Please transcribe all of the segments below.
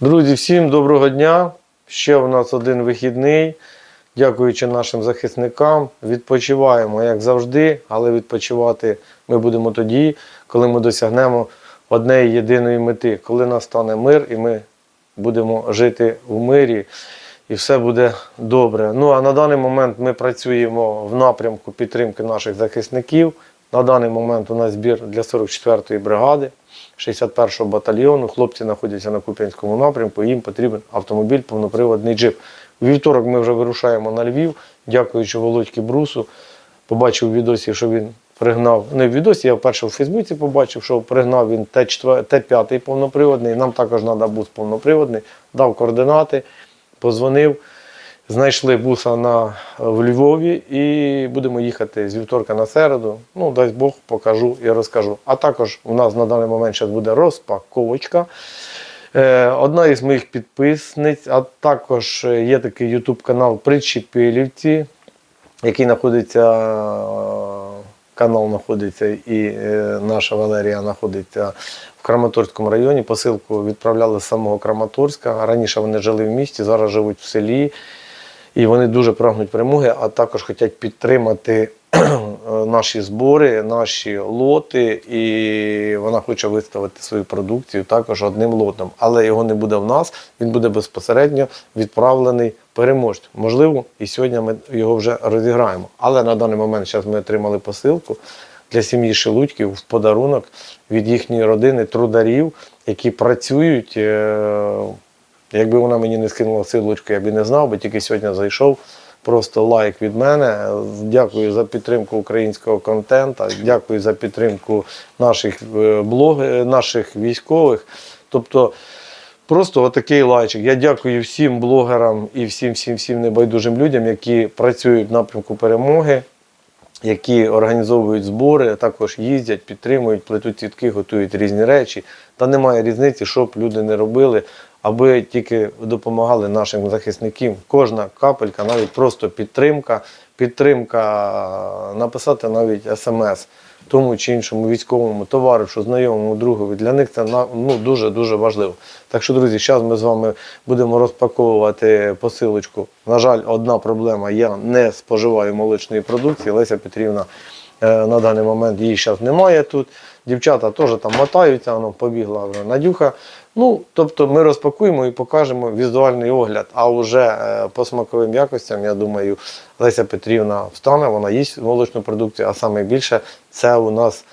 Друзі, всім доброго дня. Ще у нас один вихідний. Дякуючи нашим захисникам. Відпочиваємо, як завжди, але відпочивати ми будемо тоді, коли ми досягнемо однієї єдиної мети, коли настане мир і ми будемо жити в мирі, і все буде добре. Ну а на даний момент ми працюємо в напрямку підтримки наших захисників. На даний момент у нас збір для 44-ї бригади, 61-го батальйону. Хлопці знаходяться на Куп'янському напрямку, їм потрібен автомобіль, повноприводний джип. У вівторок ми вже вирушаємо на Львів, дякуючи Володьки Брусу. Побачив у відосі, що він пригнав. Не в відосі, я вперше в Фейсбуці побачив, що пригнав він Т4 Т5 повноприводний. Нам також треба бус повноприводний. Дав координати, позвонив. Знайшли буса на, в Львові і будемо їхати з вівторка на середу. Ну, дасть Бог, покажу і розкажу. А також у нас на даний момент зараз буде розпаковочка. Е, Одна із моїх підписниць, а також є такий YouTube канал Причепилівці, який знаходиться, е, канал знаходиться і е, наша Валерія знаходиться в Краматорському районі. Посилку відправляли з самого Краматорська. Раніше вони жили в місті, зараз живуть в селі. І вони дуже прагнуть перемоги, а також хочуть підтримати наші збори, наші лоти. І вона хоче виставити свою продукцію також одним лотом. Але його не буде в нас, він буде безпосередньо відправлений переможцю. Можливо, і сьогодні ми його вже розіграємо. Але на даний момент зараз ми отримали посилку для сім'ї Шелудьків в подарунок від їхньої родини трударів, які працюють. Е, Якби вона мені не скинула силочку, я б і не знав, бо тільки сьогодні зайшов. Просто лайк від мене. Дякую за підтримку українського контенту, дякую за підтримку наших е, блоги, наших військових. Тобто, просто отакий лайчик. Я дякую всім блогерам і всім всім всім небайдужим людям, які працюють в напрямку перемоги, які організовують збори, також їздять, підтримують, плетуть цвітки, готують різні речі. Та немає різниці, що б люди не робили, аби тільки допомагали нашим захисникам. Кожна капелька, навіть просто підтримка, підтримка, написати навіть смс тому чи іншому військовому товаришу, знайомому другові. Для них це ну, дуже дуже важливо. Так що, друзі, зараз ми з вами будемо розпаковувати посилочку. На жаль, одна проблема: я не споживаю молочної продукції. Леся Петрівна е, на даний момент її зараз немає тут. Дівчата теж там мотаються, воно побігла вже Надюха. Ну, тобто ми розпакуємо і покажемо візуальний огляд. А вже е, по смаковим якостям, я думаю, Леся Петрівна встане, вона їсть молочну продукцію, а саме більше це у нас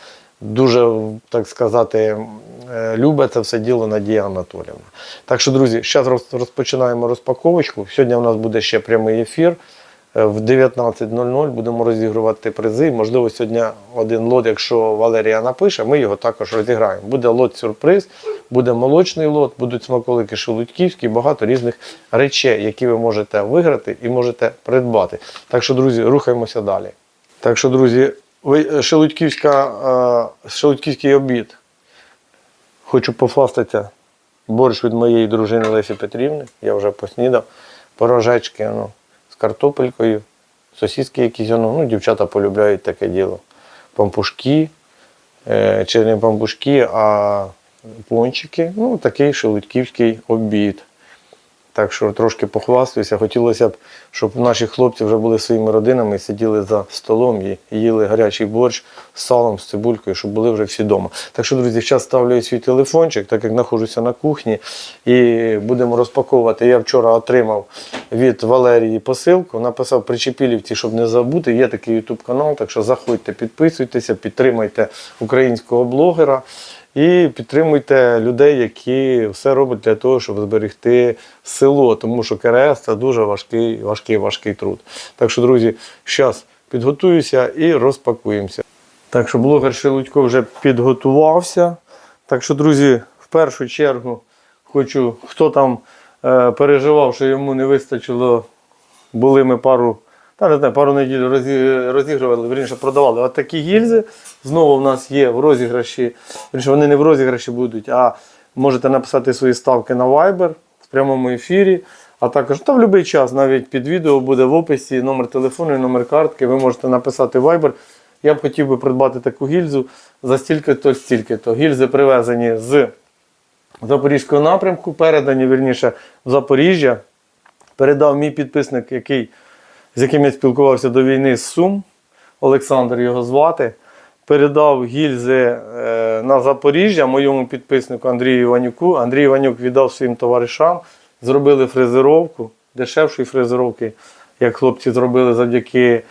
дуже, так сказати, е, любить це все діло Надія Анатоліївна. Так що, друзі, зараз розпочинаємо розпаковочку. Сьогодні у нас буде ще прямий ефір. Е, В 19.00 будемо розігрувати призи. Можливо, сьогодні один лот, якщо Валерія напише, ми його також розіграємо. Буде лот-сюрприз, буде молочний лот, будуть смаколики шелудьківські, багато різних речей, які ви можете виграти і можете придбати. Так що, друзі, рухаємося далі. Так що, друзі, ви- шелудьківська, е, шелудьківський обід. Хочу пофастатися. Борщ від моєї дружини Лесі Петрівни. Я вже поснідав. Порожечки ну, картопелькою, сосиски якісь. Ну, ну, дівчата полюбляють таке діло. Пампушки, е, чи не пампушки, а пончики. Ну, такий шелудьківський обід. Так що трошки похвастаюся. Хотілося б, щоб наші хлопці вже були своїми родинами сиділи за столом і їли гарячий борщ з салом, з цибулькою, щоб були вже всі вдома. Так що, друзі, зараз ставлю свій телефончик, так як знаходжуся на кухні, і будемо розпаковувати. Я вчора отримав від Валерії посилку, написав причепілівці, щоб не забути. Є такий YouTube канал, так що заходьте, підписуйтеся, підтримайте українського блогера. І підтримуйте людей, які все роблять для того, щоб зберегти село, тому що КРС це дуже важкий, важкий, важкий труд. Так що, друзі, зараз підготуюся і розпакуємося. Так що блогер Шелудько вже підготувався. Так що, друзі, в першу чергу хочу, хто там е, переживав, що йому не вистачило, були ми пару. Та не знаю, пару неділь розі- розігрували, верніше продавали от такі гільзи. Знову в нас є в розіграші. Верніше, вони не в розіграші будуть, а можете написати свої ставки на Viber в прямому ефірі. А також та в будь-який час, навіть під відео буде в описі номер телефону і номер картки. Ви можете написати Viber. Я б хотів би придбати таку гільзу за стільки-то, стільки-то. Гільзи привезені з Запорізького напрямку, передані вірніше в Запоріжжя. Передав мій підписник, який, з яким я спілкувався до війни з Сум, Олександр його звати. Передав гільзи е, на Запоріжжя моєму підписнику Андрію Іванюку. Андрій Іванюк віддав своїм товаришам, зробили фрезеровку, дешевшої фрезеровки, як хлопці зробили завдяки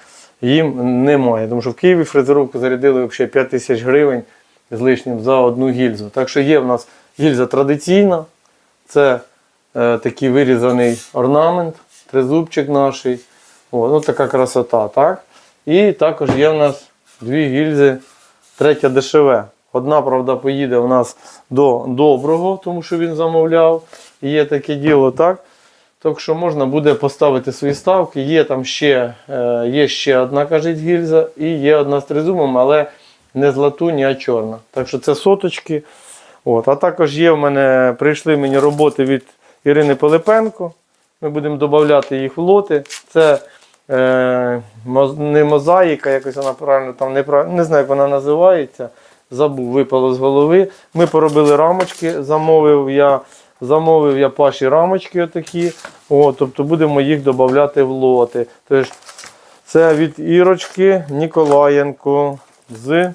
їм, немає. Тому що в Києві фрезеровку зарядили взагалі 5 тисяч гривень з лишнім за одну гільзу. Так що є в нас гільза традиційна, це е, такий вирізаний орнамент, тризубчик наш. О, ну така красота, так? І також є в нас дві гільзи, третя дешеве. Одна, правда, поїде у нас до доброго, тому що він замовляв. І є таке діло, так? Так що можна буде поставити свої ставки. Є там ще, е, є ще одна, кажуть, гільза, і є одна з тризумом, але не з латуні, а чорна. Так що це соточки. От. А також є в мене, прийшли мені роботи від Ірини Пилипенко. Ми будемо додати їх в лоти. Це е, не мозаїка, якось вона правильно там не, не знаю, як вона називається. Забув, випало з голови. Ми поробили рамочки, замовив я, замовив я паші рамочки отакі. О, тобто будемо їх додати в лоти. Тож, це від Ірочки Ніколаєнко з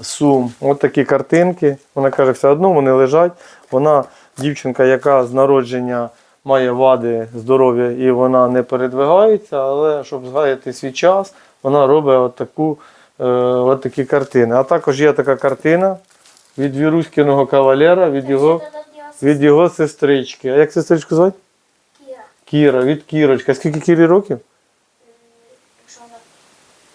Сум. От такі картинки. Вона каже, все одно вони лежать. Вона дівчинка, яка з народження має вади здоров'я і вона не передвигається, але щоб згаяти свій час, вона робить от, таку, е, от такі картини. А також є така картина від Віруськіного кавалера, від його, від його сестрички. А як сестричку звати? Кіра. Кіра, від Кірочка. Скільки Кірі років?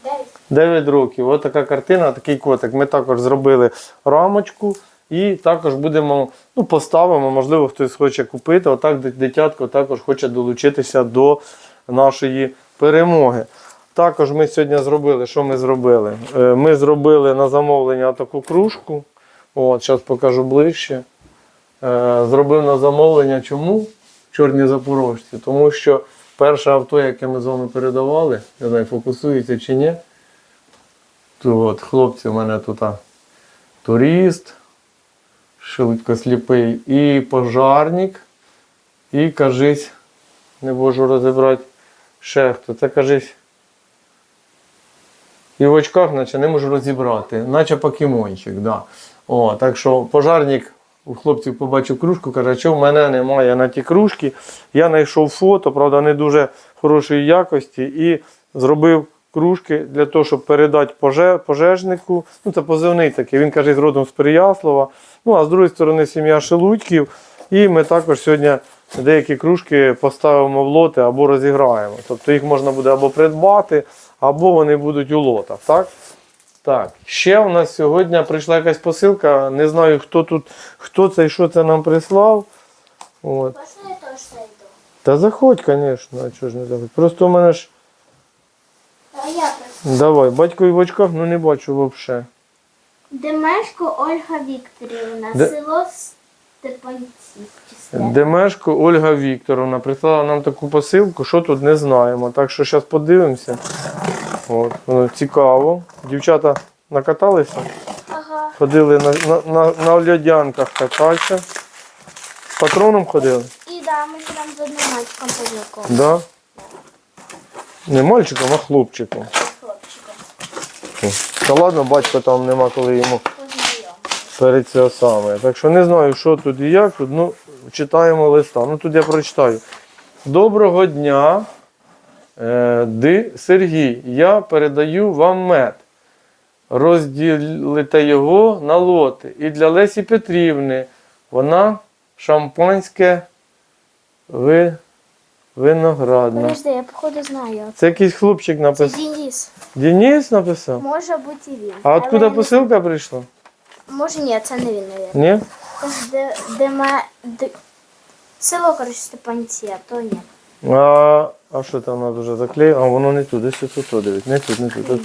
Дев'ять. 9 років. Ось така картина, такий котик. Ми також зробили рамочку і також будемо, ну, поставимо, можливо, хтось хоче купити. Отак дитятко також хоче долучитися до нашої перемоги. Також ми сьогодні зробили, що ми зробили? Е, Ми зробили на замовлення таку кружку. От, зараз покажу ближче. Е, Зробив на замовлення. Чому? Чорні запорожці. Тому що перше авто, яке ми з вами передавали, не знаю, фокусується чи ні. То от хлопці у мене тут а, турист, швидкосліпий, і пожарник, і кажись, не можу розібрати ще хто. Це кажись. І в очках, наче не можу розібрати, наче покемончик. Да. О, так що пожарник у хлопців побачив кружку, каже, що в мене немає на ті кружки. Я знайшов фото, правда, не дуже хорошої якості, і зробив кружки для того, щоб передати пожежнику. Ну, це позивний такий. Він каже, родом з Переяслава. Ну, а з другої сторони, сім'я Шелудьків. І ми також сьогодні деякі кружки поставимо в лоти або розіграємо. Тобто їх можна буде або придбати, або вони будуть у лотах. Так? Так, ще у нас сьогодні прийшла якась посилка. Не знаю, хто тут, хто це і що це нам прислав. От. Можна я теж зайду? Та заходь, звісно, а чого ж не заходь. Просто у мене ж. А я просто. Давай, батько і в очках, ну не бачу взагалі. Демешко Ольга Вікторівна, Де- село Степанці. Демешко Ольга Вікторовна прислала нам таку посилку, що тут не знаємо. Так що зараз подивимося. От, воно цікаво. Дівчата накаталися, Ага. ходили на, на, на, на льодянках кататися. З патроном ходили? І да, ми там з одним мальчиком познайомилися. Да. Не мальчиком, а хлопчиком. Хлопчиком. Та ладно, батько там нема коли йому перед це саме. Так що не знаю, що тут і як тут. Ну, читаємо листа. Ну тут я прочитаю. Доброго дня, е, Ди Сергій. Я передаю вам мед. Розділите його на лоти. І для Лесі Петрівни вона шампанське ви, виноградна. Подожди, я походу знаю. Це якийсь хлопчик Це написав. Денис. Денис написав? Може бути і він. А Але откуда я не- посилка прийшла? Може ні, це не він, мабуть. Ні? Де, де, ма- де... Село, коротше, Степанці, а то ні. А, а що там треба вже заклеїти? А воно не тут, десь тут, дивись. Не тут, не тут. тут.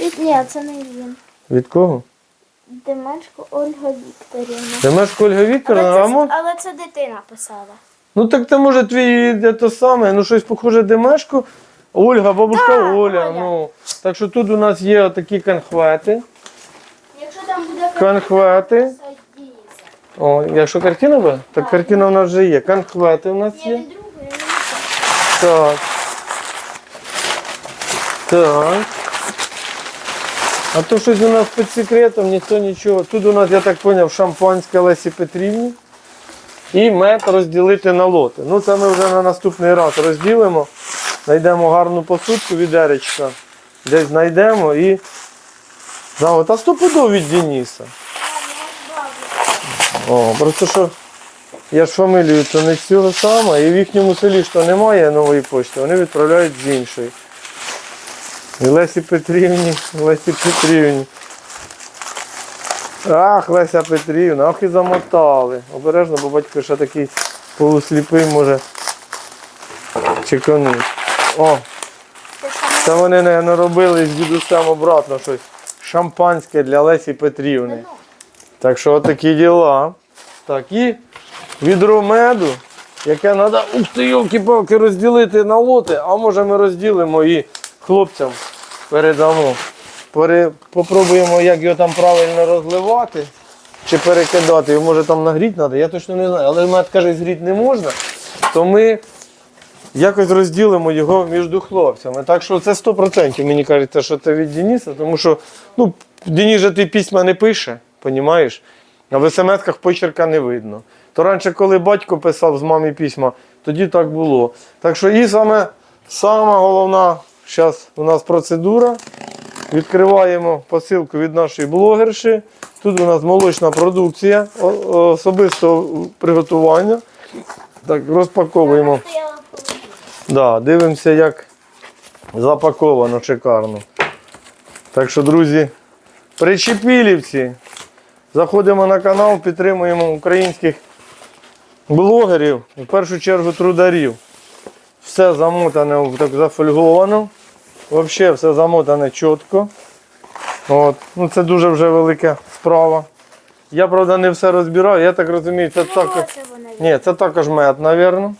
Від, ні, це не він. Від кого? Демешко Ольга Вікторівна. Демешко Ольга Але це, а мо- але це дитина писала. Ну так це може твій де то саме, ну щось похоже Демешко. Ольга, бабушка Так, Оля. Оля. Ну, так що тут у нас є такі конхвети. Якщо там буде Конхвети. О, якщо картина буде, так картина у нас вже є. Конквети у нас Я є. від другої. не знаю. Так. Так. А то щось у нас під секретом, ніхто нічого. Тут у нас, я так зрозумів, шампанське Лесі Петрівні. І мед розділити на лоти. Ну це ми вже на наступний раз розділимо. Знайдемо гарну посудку від Еричка. Десь знайдемо і. Да, стопудов від Дениса. О, просто що я ж фамілію то не цього саме, і в їхньому селі то немає нової почти, вони відправляють з іншої. І Лесі Петрівні, Лесі Петрівні. Ах, Леся Петрівна, ах і замотали. Обережно, бо батько ще такий полусліпий може чекануть. О, Це вони не робили з дідусем обратно щось. Шампанське для Лесі Петрівни. Так що отакі діла. Так, і відро меду, яке треба, ух ти, йолки-палки, розділити на лоти, а може ми розділимо і хлопцям передамо. Попробуємо, як його там правильно розливати чи перекидати. Його може там нагріти треба, я точно не знаю. Але мед каже, згріти не можна, то ми якось розділимо його між хлопцями. Так що це 100% мені кажеться, що це від Дениса, тому що ну, Денис же ти письма не пише, понімаєш? А в смс-ках почерка не видно. То раніше, коли батько писав з мамі письма, тоді так було. Так що і саме, сама головна зараз у нас процедура. Відкриваємо посилку від нашої блогерші. Тут у нас молочна продукція особистого приготування. Так, розпаковуємо. Да, дивимося, як запаковано шикарно. Так що, друзі, причепілівці. Заходимо на канал, підтримуємо українських блогерів, в першу чергу трударів. Все замотане, так зафольговано. Взагалі все замотане чітко. От. Ну, це дуже вже велика справа. Я, правда, не все розбираю, я так розумію, це також. Морозиво. Ні, це також мед, мабуть.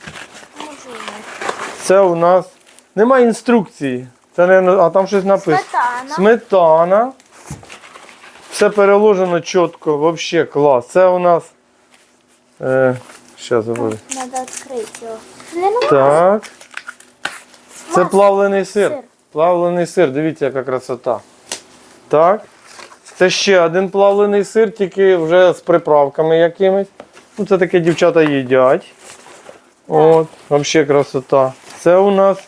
Це у нас немає інструкції. Це не, а там щось написано. Сметана. Сметана. Все переложено чітко, взагалі клас. Це у нас. Е, Щас забуду. Треба відкрити його. Так. Це плавлений сир. Плавлений сир, дивіться, яка красота. Так. Це ще один плавлений сир, тільки вже з приправками якимись. Ну, це таке дівчата їдять. От, взагалі красота. Це у нас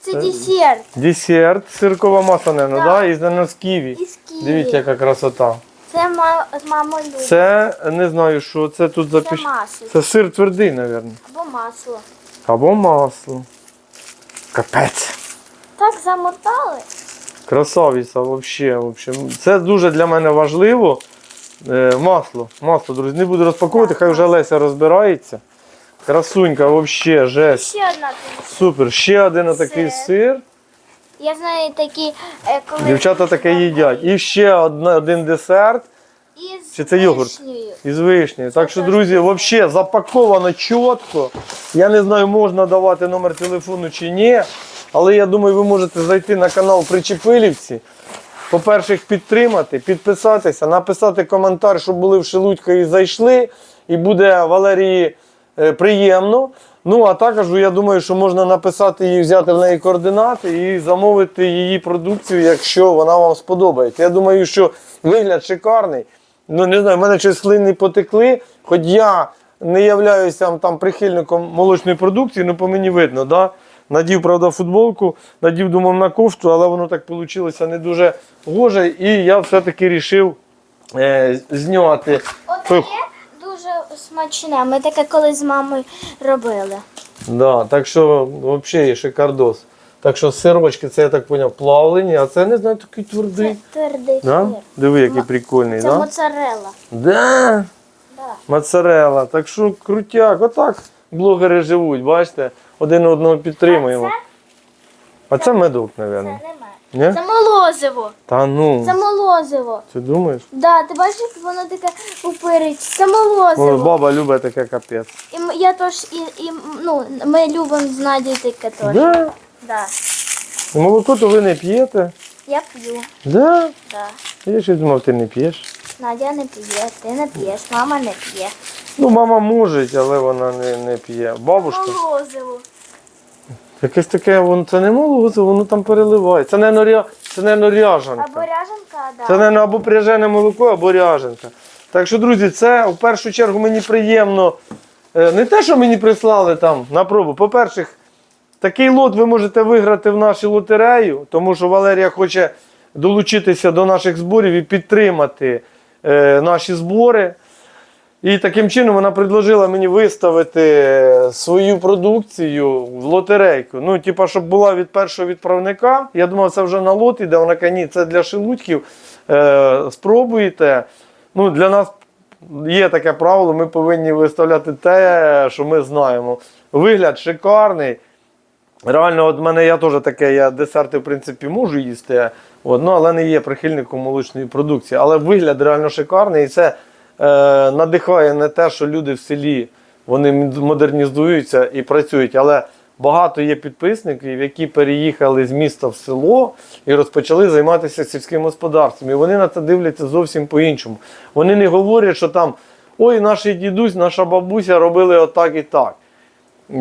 Це десерт. Десерт, сиркова маса, наверное, Да. да. наверно, з ківі. Дивіться, яка красота. Це ма... з мамою. Це не знаю, що це тут Це запиш. масло. Це сир твердий, мабуть. Або масло. Або масло. Капець. Так замотали. Красавиця, взагалі. взагалі. Це дуже для мене важливо. Е, масло. Масло, друзі. Не буду розпаковувати, хай вже Леся розбирається. Красунька, взагалі, жесть. Ще одна тут. Супер. Ще один отакий Сир. сир. Я знаю такі, е, коли... Дівчата таке їдять. І ще одна, один десерт. Із Чи це йогурт? вишнею. Із вишні. Так що, друзі, взагалі запаковано чітко. Я не знаю, можна давати номер телефону чи ні. Але я думаю, ви можете зайти на канал Причепилівці. По-перше, підтримати, підписатися, написати коментар, щоб були в Шелудько і зайшли. І буде Валерії е, приємно. Ну, а також я думаю, що можна написати їй, взяти в неї координати і замовити її продукцію, якщо вона вам сподобається. Я думаю, що вигляд шикарний. Ну, не знаю, в мене щось слини потекли, хоч я не являюся там прихильником молочної продукції, ну по мені видно, да? Надів, правда, футболку, надів, думав, на кофту, але воно так вийшло не дуже гоже, і я все-таки вирішив е, зняти. той- Отаке дуже смачне. Ми таке колись з мамою робили. Да, так що взагалі є шикардос. Так що сирочки, це я так зрозумів, плавлені, а це не знаю, такий Це твердий. твердий Да? сир. Диви, який Ма- прикольний, Це да? моцарелла. Да. Да. Моцарелла. Так що крутяк, отак блогери живуть, бачите, один одного підтримуємо. А це медок, Це мабуть. Ні? Це молозиво. Та ну, Це молозиво. ти думаєш? Да, ти бачиш, воно таке упирить. Це молозиво. баба любить таке капець. І я теж і, і ну, ми любимо з Надією таке теж. Да. Да. Молоко то ви не п'єте. Я п'ю. Да. Да. Я ще думав, ти не п'єш. Надя не п'є, ти не п'єш, мама не п'є. Ну, мама може, але вона не, не п'є. Бабушка. Молозиво. Якесь таке, вон, це не молоко, воно там переливає. Це не норя, це не ряжанка. Або ряженка, да. Це, не або пряжене молоко, або ряженка. Так що, друзі, це в першу чергу мені приємно. Е, Не те, що мені прислали там на пробу. По-перше, такий лот ви можете виграти в нашу лотерею, тому що Валерія хоче долучитися до наших зборів і підтримати е, наші збори. І таким чином вона предложила мені виставити свою продукцію в лотерейку. Ну, типа, щоб була від першого відправника. Я думав, це вже на лот іде. Вона каже, ні, це для шелудьків. Е, спробуйте. Ну, для нас є таке правило, ми повинні виставляти те, що ми знаємо. Вигляд шикарний. Реально, от мене я теж таке, я десерти, в принципі, можу їсти, от, ну, але не є прихильником молочної продукції. Але вигляд реально шикарний, і це надихає не те, що люди в селі вони модернізуються і працюють. Але багато є підписників, які переїхали з міста в село і розпочали займатися сільським господарством. І вони на це дивляться зовсім по-іншому. Вони не говорять, що там ой, наш дідусь, наша бабуся робили отак і так.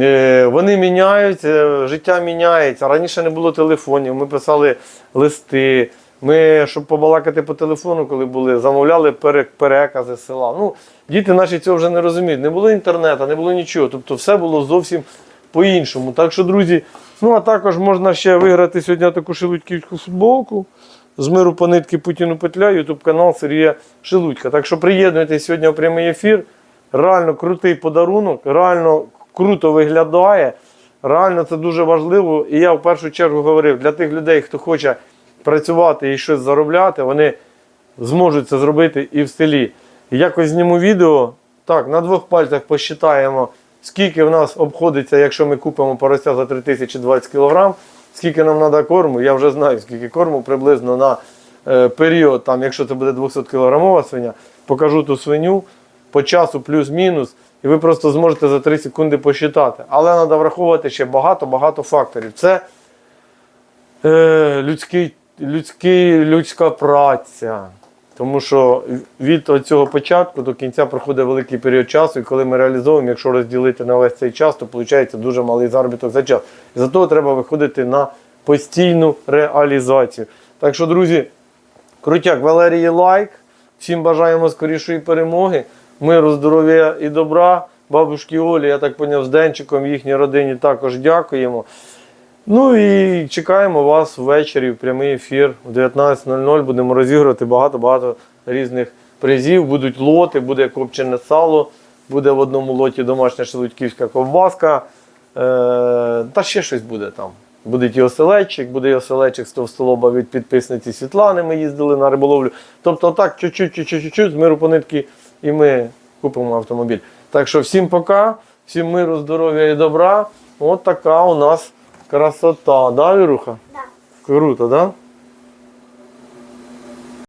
Е, Вони міняються, життя міняється. Раніше не було телефонів, ми писали листи. Ми, щоб побалакати по телефону, коли були, замовляли перекази села. Ну, діти наші цього вже не розуміють. Не було інтернету, не було нічого. Тобто все було зовсім по-іншому. Так що, друзі, ну а також можна ще виграти сьогодні таку шелудьківську футболку. З миру по нитки Путіну петля, ютуб канал Сергія Шелудька. Так що приєднуйтесь сьогодні в прямий ефір. Реально крутий подарунок, реально круто виглядає. Реально це дуже важливо. І я в першу чергу говорив для тих людей, хто хоче працювати і щось заробляти, вони зможуть це зробити і в селі. Якось зніму відео. Так, на двох пальцях посчитаємо, скільки в нас обходиться, якщо ми купимо порося за 3020 кг, скільки нам треба корму. Я вже знаю, скільки корму приблизно на е, період, там, якщо це буде 200 кілограмова свиня, покажу ту свиню по часу плюс-мінус, і ви просто зможете за 3 секунди посчитати. Але треба враховувати ще багато-багато факторів. Це е, людський, людський, людська праця. Тому що від цього початку до кінця проходить великий період часу, і коли ми реалізовуємо, якщо розділити на весь цей час, то виходить дуже малий заробіток за час. І за того треба виходити на постійну реалізацію. Так що, друзі, крутяк Валерії лайк. Всім бажаємо скорішої перемоги, миру, здоров'я і добра. Бабушки Олі, я так поняв, з Денчиком, їхній родині також дякуємо. Ну і чекаємо вас ввечері в прямий ефір в 19.00. Будемо розігрувати багато-багато різних призів. Будуть лоти, буде копчене сало, буде в одному лоті домашня шелудьківська ковбаска. Е, та ще щось буде там. Буде і оселедчик, буде і оселедчик з товстолоба від підписниці Світлани. Ми їздили на риболовлю. Тобто так, чуть-чуть, з миру по нитки, і ми купимо автомобіль. Так що всім пока, всім миру, здоров'я і добра. От така у нас красота, да, Віруха? Да. Круто, да?